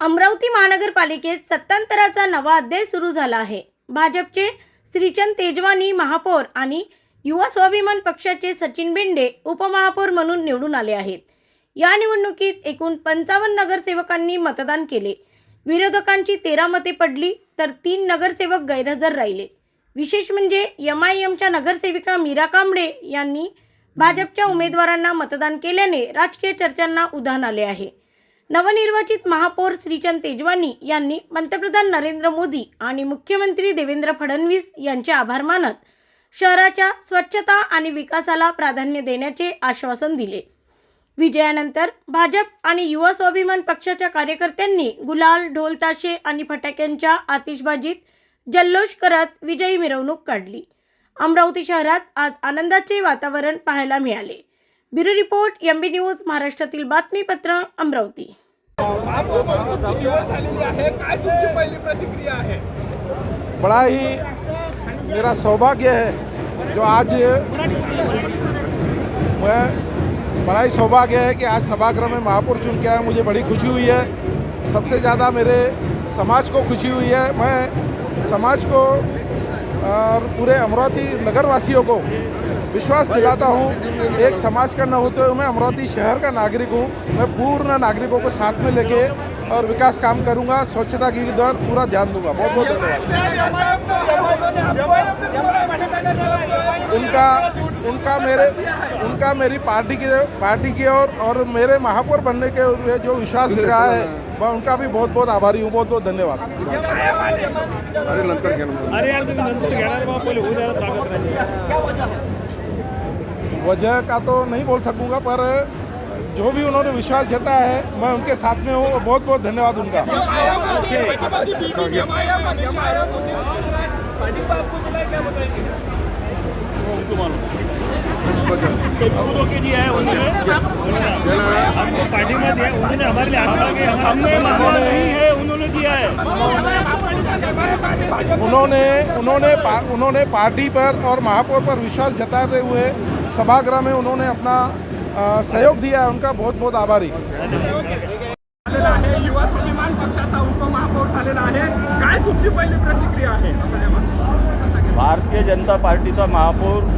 अमरावती महानगरपालिकेत सत्तांतराचा नवा अध्याय सुरू झाला आहे. भाजपचे श्रीचंद तेजवानी महापौर आणि युवा स्वाभिमान पक्षाचे सचिन बेंडे उपमहापौर म्हणून निवडून आले आहेत. या निवडणुकीत एकूण पंचावन्न नगरसेवकांनी मतदान केले. विरोधकांची तेरा मते पडली तर तीन नगरसेवक गैरहजर राहिले. विशेष म्हणजे एम आय एमच्या नगरसेविका मीरा कांबळे यांनी भाजपच्या उमेदवारांना मतदान केल्याने राजकीय चर्चांना उधाण आले आहे. नवनिर्वाचित महापौर श्रीचंद तेजवानी यांनी पंतप्रधान नरेंद्र मोदी आणि मुख्यमंत्री देवेंद्र फडणवीस यांचे आभार मानत शहराच्या स्वच्छता आणि विकासाला प्राधान्य देण्याचे आश्वासन दिले. विजयानंतर भाजप आणि युवा स्वाभिमान पक्षाच्या कार्यकर्त्यांनी गुलाल ढोलताशे आणि फटाक्यांच्या आतिषबाजीत जल्लोष करत विजयी मिरवणूक काढली. अमरावती शहरात आज आनंदाचे वातावरण पाहायला मिळाले. Bureau report M B news, महाराष्ट्रातील बातमीपत्र, अमरावती. बड़ा ही मेरा सौभाग्य है जो आज मैं बड़ा ही सौभाग्य है कि आज सभागृह में महापौर चुन के आया, मुझे बड़ी खुशी हुई है। सबसे ज़्यादा मेरे समाज को खुशी हुई है। मैं समाज को और पूरे अमरावती नगरवासियों को विश्वास दिलाता हूँ एक समाज का न होते हुए मैं अमरावती शहर का नागरिक हूँ मैं पूर्ण नागरिकों को साथ में लेके और विकास काम करूँगा स्वच्छता की दर पूरा ध्यान दूँगा। बहुत बहुत धन्यवाद। उनका उनका मेरे उनका मेरी पार्टी की पार्टी की और और मेरे महापौर बनने के जो विश्वास दिल रहा है मैं उनका भी बहुत बहुत आभारी हूँ बहुत बहुत धन्यवाद। अरे यार नंतर ताकद राहिली वजह का तो नहीं बोल सकूँगा, पर जो भी उन्होंने विश्वास जताया है, मैं उनके साथ में हूँ बहुत बहुत धन्यवाद उनका। उन्होंने उन्होंने उन्होंने पार्टी पर और महापौर पर विश्वास जताते हुए सभागृह में उन्होंने अपना सहयोग दिया है। उनका बहुत बहुत आभारी। झालेला आहे. युवा स्वाभिमान पक्षाचा उपमहापौर झालेला आहे. काय तुमची पहिली प्रतिक्रिया आहे? भारतीय जनता पार्टीचा महापौर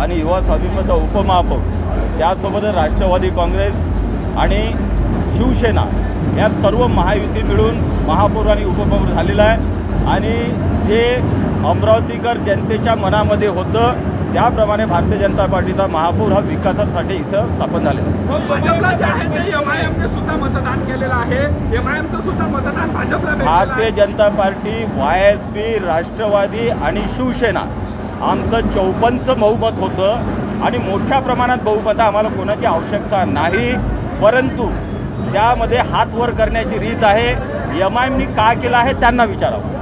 आणि युवा स्वाभिमानचा उपमहापौर त्यासोबतच राष्ट्रवादी काँग्रेस आणि शिवसेना या सर्व महायुती मिळून महापौर आणि उपमहापौर झालेला आहे. आणि जे अमरावतीकर जनतेच्या मनामध्ये होतं त्याप्रमाणे भारतीय जनता पार्टीचा महापौर हा विकासासाठी इथं स्थापन झालेला आहे. भाजपला जे आहे ते एम आय एमने सुद्धा मतदान केलेलं आहे. एम आय एमचं सुद्धा मतदान भाजपला Bharatiya. Janata party Y S P Rashtrawadi आणि शिवसेना आमचं चौपनचं बहुमत होतं आणि मोठ्या प्रमाणात बहुमत आम्हाला कोणाची आवश्यकता नाही. परंतु त्यामध्ये हात वर करण्याची रीत आहे. एम आय एमनी का केलं आहे त्यांना विचारावं.